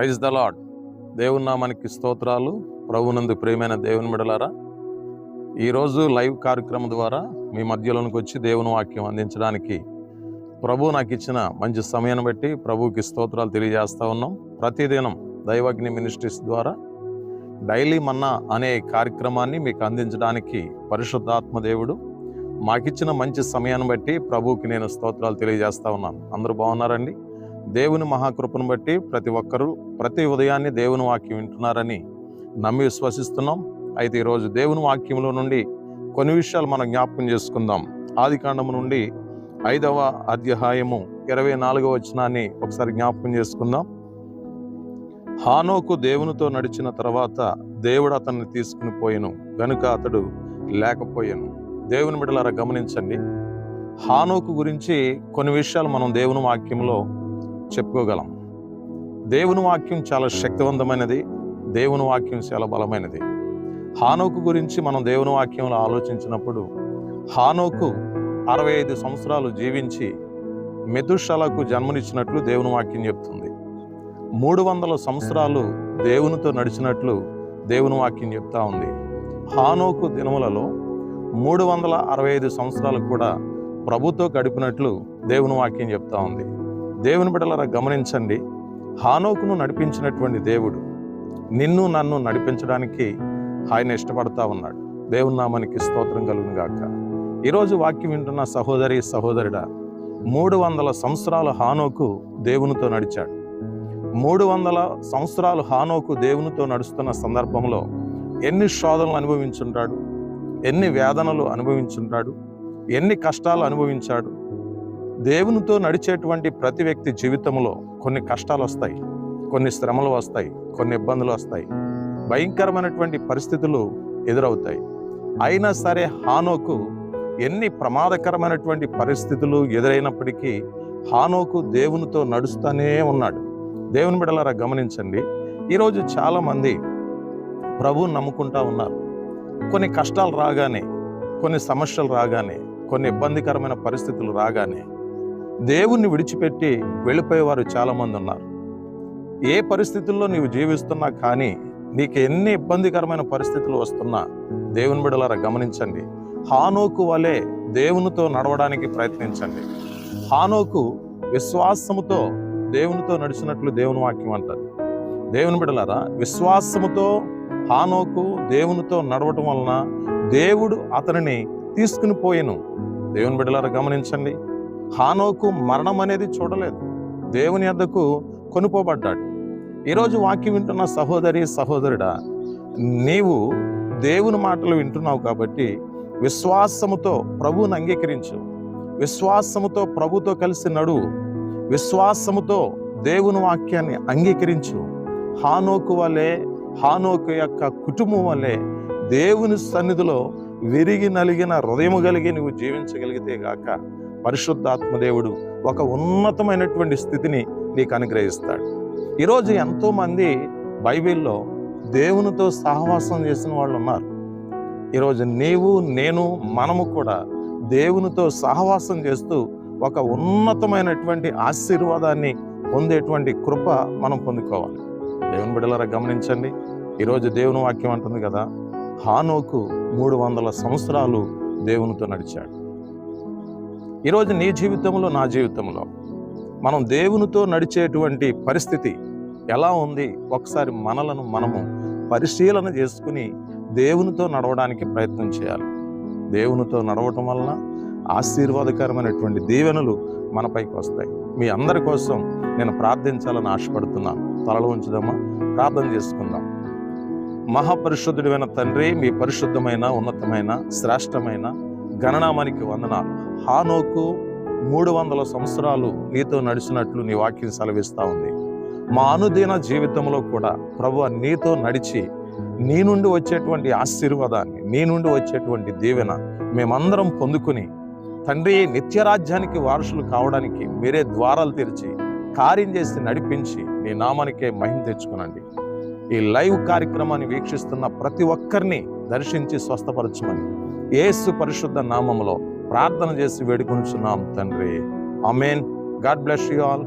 Praise the lord దేవుని నామానికి స్తోత్రాలు. ప్రభునందు ప్రియమైన దేవుని మిడలారా ఈరోజు లైవ్ కార్యక్రమం ద్వారా మీ మధ్యలోనికి వచ్చి దేవుని వాక్యం అందించడానికి ప్రభు నాకు ఇచ్చిన మంచి సమయాన్ని బట్టి ప్రభుకి స్తోత్రాలు తెలియజేస్తూ ఉన్నాం. ప్రతిదినం దైవజ్ఞ మినిస్ట్రీస్ ద్వారా డైలీ మన్నా అనే కార్యక్రమాన్ని మీకు అందించడానికి పరిశుద్ధాత్మ దేవుడు మాకిచ్చిన మంచి సమయాన్ని బట్టి ప్రభుకి నేను స్తోత్రాలు తెలియజేస్తా ఉన్నాను. అందరూ బాగున్నారండి? దేవుని మహాకృపను బట్టి ప్రతి ఒక్కరూ ప్రతి ఉదయాన్నే దేవుని వాక్యం వింటున్నారని నమ్మి విశ్వసిస్తున్నాం. అయితే ఈరోజు దేవుని వాక్యంలో నుండి కొన్ని విషయాలు మనం జ్ఞాపకం చేసుకుందాం. ఆది కాండము నుండి ఐదవ అధ్యాయము ఇరవై నాలుగవ వచనాన్ని ఒకసారి జ్ఞాపకం చేసుకుందాం. హానోకు దేవునితో నడిచిన తర్వాత దేవుడు అతన్ని తీసుకుని పోయాను. గనుక అతడు లేకపోయాను. దేవుని బిడలారా గమనించండి. హానోకు గురించి కొన్ని విషయాలు మనం దేవుని వాక్యంలో చెప్పుకోగలం. దేవుని వాక్యం చాలా శక్తివంతమైనది. దేవుని వాక్యం చాలా బలమైనది. హానోకు గురించి మనం దేవుని వాక్యంలో ఆలోచించినప్పుడు హానోకు అరవై ఐదు సంవత్సరాలు జీవించి మెతుషలకు జన్మనిచ్చినట్లు దేవుని వాక్యం చెప్తుంది. మూడు వందల సంవత్సరాలు దేవునితో నడిచినట్లు దేవుని వాక్యం చెప్తా ఉంది. హానోకు దినములలో మూడు వందల అరవై ఐదు సంవత్సరాలు కూడా ప్రభుతో గడిపినట్లు దేవుని వాక్యం చెప్తా ఉంది. దేవుని బిడ్డలారా గమనించండి. హానోకును నడిపించినటువంటి దేవుడు నిన్ను నన్ను నడిపించడానికి ఆయన ఇష్టపడతా ఉన్నాడు. దేవుని నామానికి స్తోత్రం కలుగును గాక. ఈరోజు వాక్యం వింటున్న సహోదరి సహోదరుడా మూడు వందల సంవత్సరాలు హానోకు దేవునితో నడిచాడు. మూడు వందల సంవత్సరాలు హానోకు దేవునితో నడుస్తున్న సందర్భంలో ఎన్ని శోధనలు అనుభవించుంటాడు? ఎన్ని వేదనలు అనుభవించుంటాడు? ఎన్ని కష్టాలు అనుభవించాడు? దేవునితో నడిచేటువంటి ప్రతి వ్యక్తి జీవితంలో కొన్ని కష్టాలు వస్తాయి కొన్ని శ్రమలు వస్తాయి కొన్ని ఇబ్బందులు వస్తాయి. భయంకరమైనటువంటి పరిస్థితులు ఎదురవుతాయి. అయినా సరే హానోకు ఎన్ని ప్రమాదకరమైనటువంటి పరిస్థితులు ఎదురైనప్పటికీ హానోకు దేవునితో నడుస్తూనే ఉన్నాడు. దేవుని బిడలారా గమనించండి. ఈరోజు చాలామంది ప్రభువుని నమ్ముకుంటా ఉన్నారు. కొన్ని కష్టాలు రాగానే కొన్ని సమస్యలు రాగానే కొన్ని ఇబ్బందికరమైన పరిస్థితులు రాగానే దేవుణ్ణి విడిచిపెట్టి వెళ్ళిపోయేవారు చాలామంది ఉన్నారు. ఏ పరిస్థితుల్లో నీవు జీవిస్తున్నా కానీ నీకు ఎన్ని ఇబ్బందికరమైన పరిస్థితులు వస్తున్నా దేవుని బిడలారా గమనించండి. హానోకు వలె దేవునితో నడవడానికి ప్రయత్నించండి. హానోకు విశ్వాసముతో దేవునితో నడిచినట్లు దేవుని వాక్యం అంటది. దేవుని బిడలారా విశ్వాసముతో హానోకు దేవునితో నడవటం వలన దేవుడు అతనిని తీసుకుని పోయాను. దేవుని బిడలారా గమనించండి. హానోకు మరణం అనేది చూడలేదు. దేవుని అద్దకు కొనుకోబడ్డాడు ఈరోజు వాక్యం వింటున్న సహోదరి సహోదరుడా నీవు దేవుని మాటలు వింటున్నావు కాబట్టి విశ్వాసముతో ప్రభువుని అంగీకరించు. విశ్వాసముతో ప్రభుతో కలిసి నడువు విశ్వాసముతో దేవుని వాక్యాన్ని అంగీకరించు. హానోకు వలె హానోకు యొక్క కుటుంబం వలె దేవుని సన్నిధిలో విరిగి నలిగిన హృదయము కలిగి నువ్వు జీవించగలిగితే గాక పరిశుద్ధాత్మ దేవుడు ఒక ఉన్నతమైనటువంటి స్థితిని నీకు అనుగ్రహిస్తాడు. ఈరోజు ఎంతోమంది బైబిల్లో దేవునితో సహవాసం చేసిన వాళ్ళు ఉన్నారు. ఈరోజు నీవు నేను మనము కూడా దేవునితో సహవాసం చేస్తూ ఒక ఉన్నతమైనటువంటి ఆశీర్వాదాన్ని పొందేటువంటి కృప మనం పొందుకోవాలి. దేవుని బిడ్డలారా గమనించండి. ఈరోజు దేవుని వాక్యం అంటుంది కదా హానోకు మూడు వందల సంవత్సరాలు దేవునితో నడిచాడు. ఈరోజు నీ జీవితంలో నా జీవితంలో మనం దేవునితో నడిచేటువంటి పరిస్థితి ఎలా ఉంది? ఒకసారి మనలను మనము పరిశీలన చేసుకుని దేవునితో నడవడానికి ప్రయత్నం చేయాలి. దేవునితో నడవటం వలన ఆశీర్వాదకరమైనటువంటి దీవెనలు మనపైకి వస్తాయి. మీ అందరి కోసం నేను ప్రార్థించాలని ఆశపడుతున్నాను. తలలో ఉంచుదామా? ప్రార్థన చేసుకుందాం. మహాపరిశుద్ధుడైన తండ్రి మీ పరిశుద్ధమైన ఉన్నతమైన శ్రేష్టమైన గణనామానికి వందనాలు. హానోకు మూడు వందల సంవత్సరాలు నీతో నడిచినట్లు నీ వాక్యం సెలవిస్తూ ఉంది. మా అనుదిన జీవితంలో కూడా ప్రభు నీతో నడిచి నీ నుండి వచ్చేటువంటి ఆశీర్వాదాన్ని నీ నుండి వచ్చేటువంటి దీవెన మేమందరం పొందుకుని తండ్రి నిత్యరాజ్యానికి వారసులు కావడానికి మీరే ద్వారాలు తెరిచి కార్యం చేసి నడిపించి నీ నామానికే మహిమ తెచ్చుకునండి. ఈ లైవ్ కార్యక్రమాన్ని వీక్షిస్తున్న ప్రతి ఒక్కరిని దర్శించి స్వస్థపరచమని ఏసు పరిశుద్ధ నామంలో ప్రార్థన చేసి వేడుకొంచున్నాం తండ్రి. Amen God bless you all.